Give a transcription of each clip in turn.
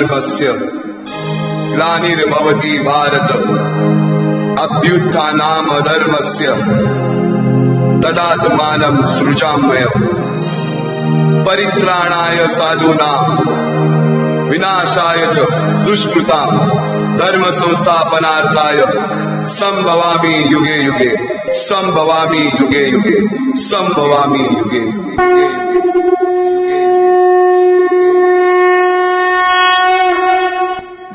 अधर्मस्य ग्लानिर्भवती भारत। अभ्युत्थानाम धर्मस्य। तदात्मानं सृजामय। परित्राणाय साधूना। विनाशाय च दुष्कृता। धर्म संस्थापनार्थाय संभवामी युगे युगे। संभवामी युगे युगे। संभवामी युगे युगे।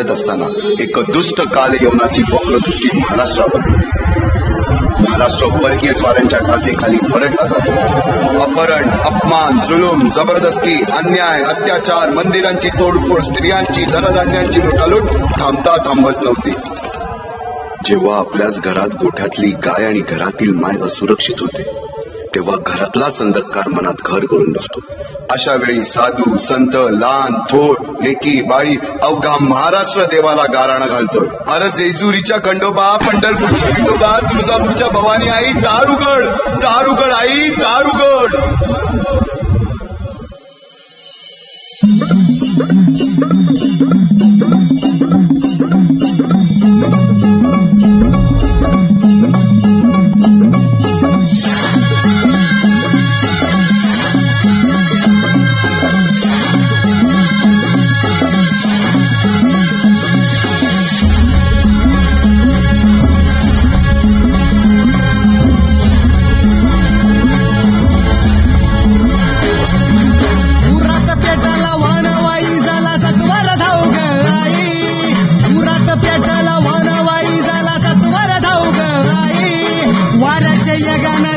चालत असताना एक दुष्ट काल यवनाची वक्रदृष्टी महाराष्ट्रावर महाराष्ट्र परकीय स्वाऱ्यांच्या खाली परडला जातो. अपहरण अपमान जुलूम जबरदस्ती अन्याय अत्याचार मंदिरांची तोडफोड स्त्रियांची धनधान्यांची लुटालूट थांबता थांबत नव्हती. जेव्हा आपल्याच घरात गोठ्यातली गाय आणि घरातील माय असुरक्षित होते तेव्हा घरातलाच अंधकार मनात घर करून बसतो. अशा वेळी साधू संत लहान थोर लेकी बाळी अवघा महाराष्ट्र देवाला गाराणं घालतोय. अरे जेजुरीच्या खंडोबा पंढरपूरच्या खंडोबा तुळजापूरच्या भवानी आई दारुगड दारुगड आई दारुगड. पुरात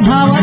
यगानं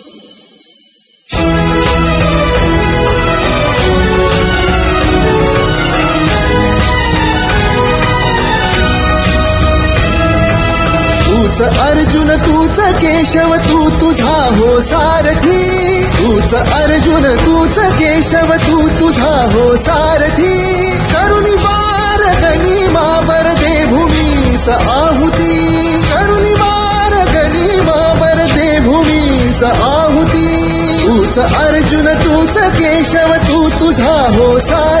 अर्जुन तूच केशव तू तुझा हो सारथी. तूच अर्जुन तूच केशव तू तुझा हो सारथी. करुणी बार गणी मावर दे भूमीस आहुती. करुणी बार गणी मावर दे भूमीस आहुती. तूच अर्जुन तूच केशव तू तुझा हो सारथी.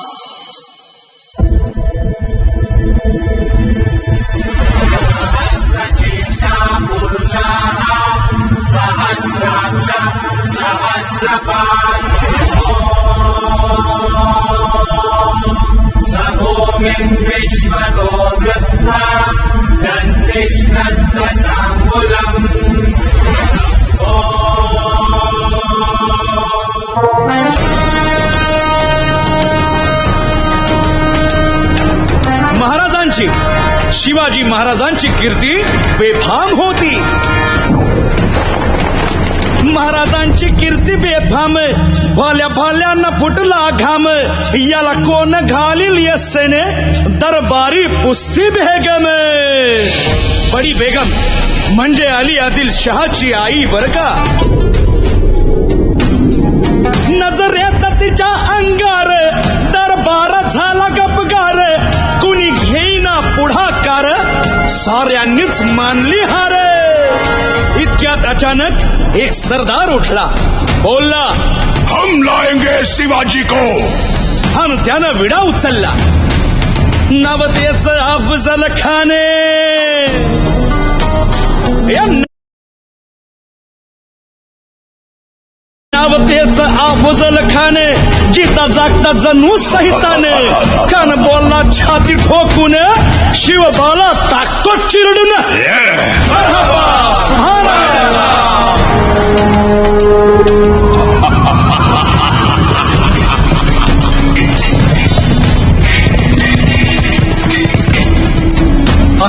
महाराजांची शिवाजी महाराजांची कीर्ती बेफाम होती. महाराजांची कीर्ती बेफाम भल्या भल्यांना फुटला घाम. याला कोण घालील यस्सेने दरबारी पुस्ती बेगम. बडी बेगम म्हणजे अली आदिल शहाची आई बर का? नजरेत तिच्या अंगार दरबार झाला गपगार. कुणी घेईना पुढाकार साऱ्यांनीच मानली हार. इतक्यात अचानक एक सरदार उठला. बोलला हम लाएंगे शिवाजी को। आणि त्यानं विडा उचलला। नवतेच अफजल खाने। या नावतेच अफजल खाने जिता जागता जणू सहिताने। कान बोलला छाती ठोकून शिवबाला टाकतो चिरडून। मरहबा, सुभानअल्लाह.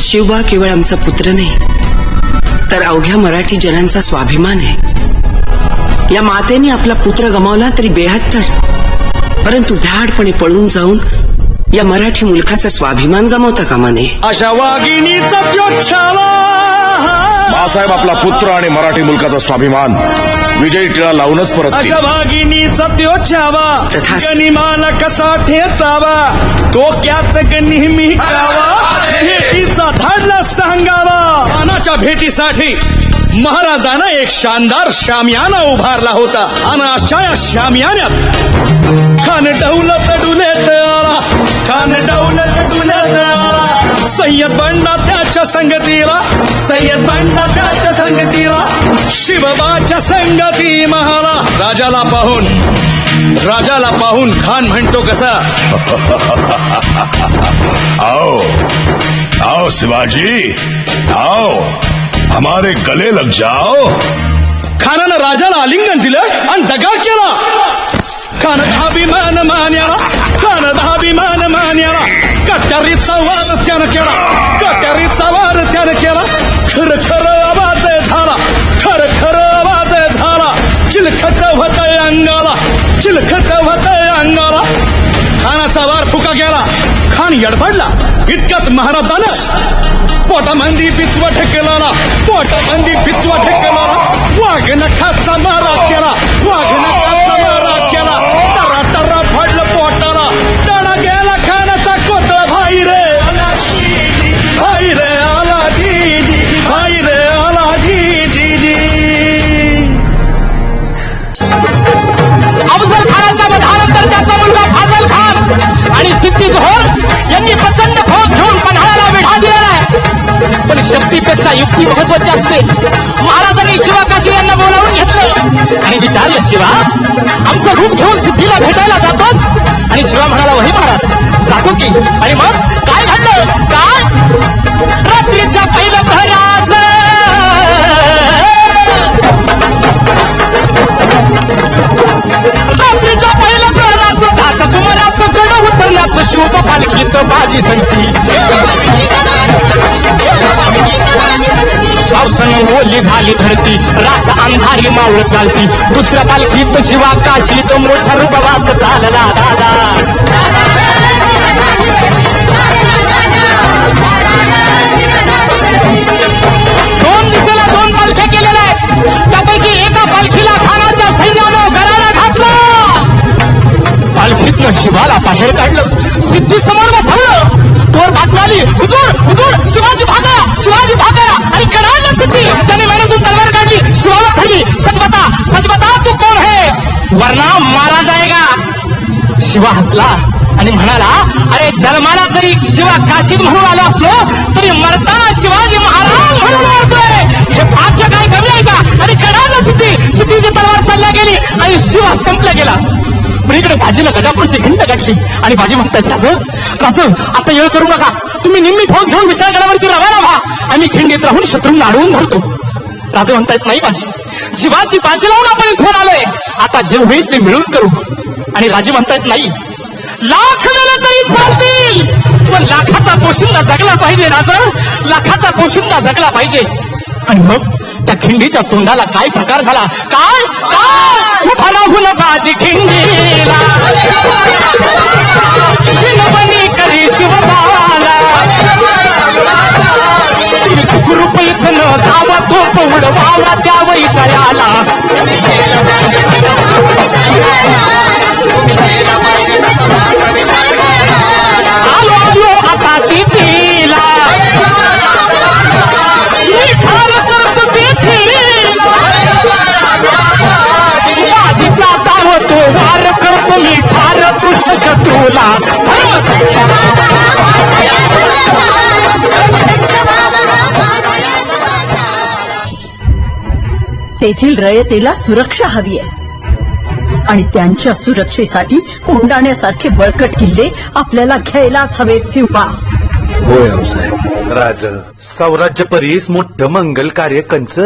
शिवबा केवळ आमचा पुत्र नाही तर अवघ्या मराठी जनांचा स्वाभिमान आहे. या मातेने आपला पुत्र गमावला तरी बेहत्तर परंतु भ्याडपणे पळून जाऊन या मराठी मुलखाचा स्वाभिमान गमावता कामा नये. अशा वाघिणीचा बाळासाहेब आपला पुत्र आणि मराठी मुलकाचा स्वाभिमान. विजयी टिळा लावूनच परत अशा वाघिणीचा त्योच्छावा तथास्तु. गनिमाला कसा ठेचावा? डोक्यात नेहमी कावा भेटीचा धाडला सांगावा. खानाच्या भेटीसाठी महाराजानं एक शानदार शामियाना उभारला होता. आणि अशा या शामियान्यात खान डौलत डुलेत आला. खान डौलत डुलेत आला. सय्यद बंडा त्याच्या संगतीला सय्यद बंडा त्याच्या संगतीला शिवबाच्या संगती महाला. राजाला पाहून राजाला पाहून खान म्हणतो कसा? आओ आओ शिवाजी आओ हमारे गले लग जाओ. खानानं राजाला आलिंगन दिलं आणि दगा केला. खान धाभिमान मान्याला खान धाभिमान मान्याला. कट्यारीचा वार त्यानं केला. कट्यारीचा वार त्यानं केला. खर खर आवाज झाला. खर खर आवाज झाला. चिलखत होत अंगाला. चिलखत होत अंगाला. खानाचा वार फुका गेला. खान यडबडला इतक्यात महाराजानं पोटामंदी पिचवा ठेकला पोटामंदी पिचवा ठेकला वाघ नखाचा मारा केला. शक्तीपेक्षा युक्ती महत्वाची असते. महाराजांनी शिवा काशी यांना बोलावून घेतलं. आणि विचारलं शिवा आमचं रूप घेऊन सिद्धीला भेटायला जातोस. आणि शिवा म्हणाला वही महाराज जातो की. आणि मग काय घडलं? काय? रात्रीच्या पहिलं प्रहरास रात्रीच्या पहिलं प्रहरास दहाच्या सुमारास गड उतरल्याचं शोभ पालखीत बाजी संगती. पावसानं ओली झाली धरती रात अंधारी मावळ चालती. दुसऱ्या पालखीत शिवा तो मोठा रुबाबात चालला दादा. शिवा हसला आणि म्हणाला अरे जन्माला तरी शिवा काशी म्हणून आलो असलो तरी मरताना शिवाजी महाराज म्हणून मरतोय हे भाग्य काय कमी आहे का? आणि कडाला सिद्धी. सिद्धीची तलवार चालल्या गेली आणि शिवा संपला गेला. पण इकडे भाजीला गजापूरची खिंड गाठली आणि भाजी म्हणतात राज राज आता येळ करू नका. तुम्ही निम्मी फौज घेऊन विशाळगडावरती रवाना व्हा आम्ही खिंडीत राहून शत्रूंना अडवून धरतो. राजे म्हणतायत नाही माझी जीवाची बाजी लावून आपण इथून आलोय. आता जे होईल ते मिळून करू. आणि राजे म्हणतायत नाही. लाख वेळा तरी चालतील पण लाखाचा पोशिंदा जगला पाहिजे राजा. लाखाचा पोशिंदा जगला पाहिजे. आणि मग त्या खिंडीच्या तोंडाला काय प्रकार झाला? काय? काय? उभा राहून बाजी खिंडीला तेथील रयतेला सुरक्षा हवी आहे. आणि त्यांच्या सुरक्षेसाठी कोंडाण्यासारखे बळकट किल्ले आपल्याला घ्यायलाच हवेत किंवा होय हो, राज सौराज्य परीस मोठं मंगल कार्य कंच.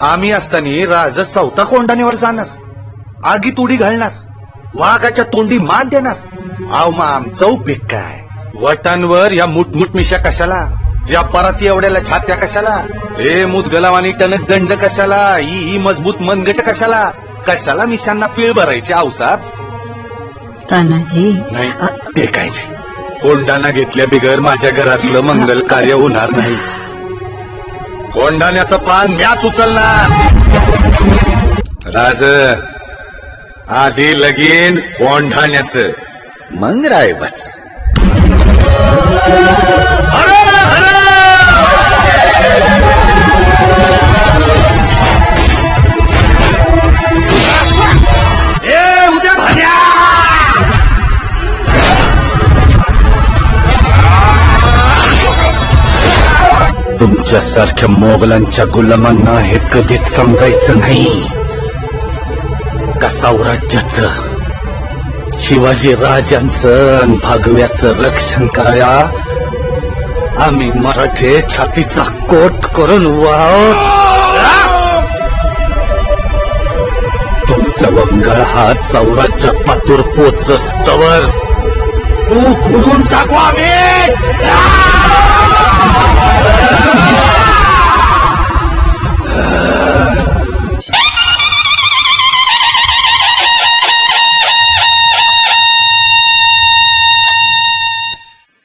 आम्ही असताना राज चौथा कोंडाण्यावर जाणार. आगीत उडी घालणार. वाघाच्या तोंडी मान देणार. आव मा आमचं उपेग काय? वटांवर या मुठमुठ मिशा कशाला? या पराती एवढ्याला छात्या कशाला? हे मुदगलावानी टणक दंड कशाला? ही ही मजबूत मनगट कशाला? कशाला मिशांना पीळ भरायची आवसाब तानाजी नाही ते काय नाही. कोंडाणा घेतल्या बिगर माझ्या घरातलं मंगल कार्य होणार नाही. कोंडाण्याचं पान म्याच उचलणार. राज आधी लगीन कोंढाण्याचं. मग रायबट उद्या तुझ्यासारख्या मोगलांच्या गुलामांना हे कधीच समजायचं नाही. का शिवाजी राजांचं आणि भागव्याचं रक्षण करा आम्ही मराठे छातीचा कोट करून वाव तुमचा मंगळ हा साम्राज्य पातूर पोचस्तवर. तू खुडून टाकू आम्ही.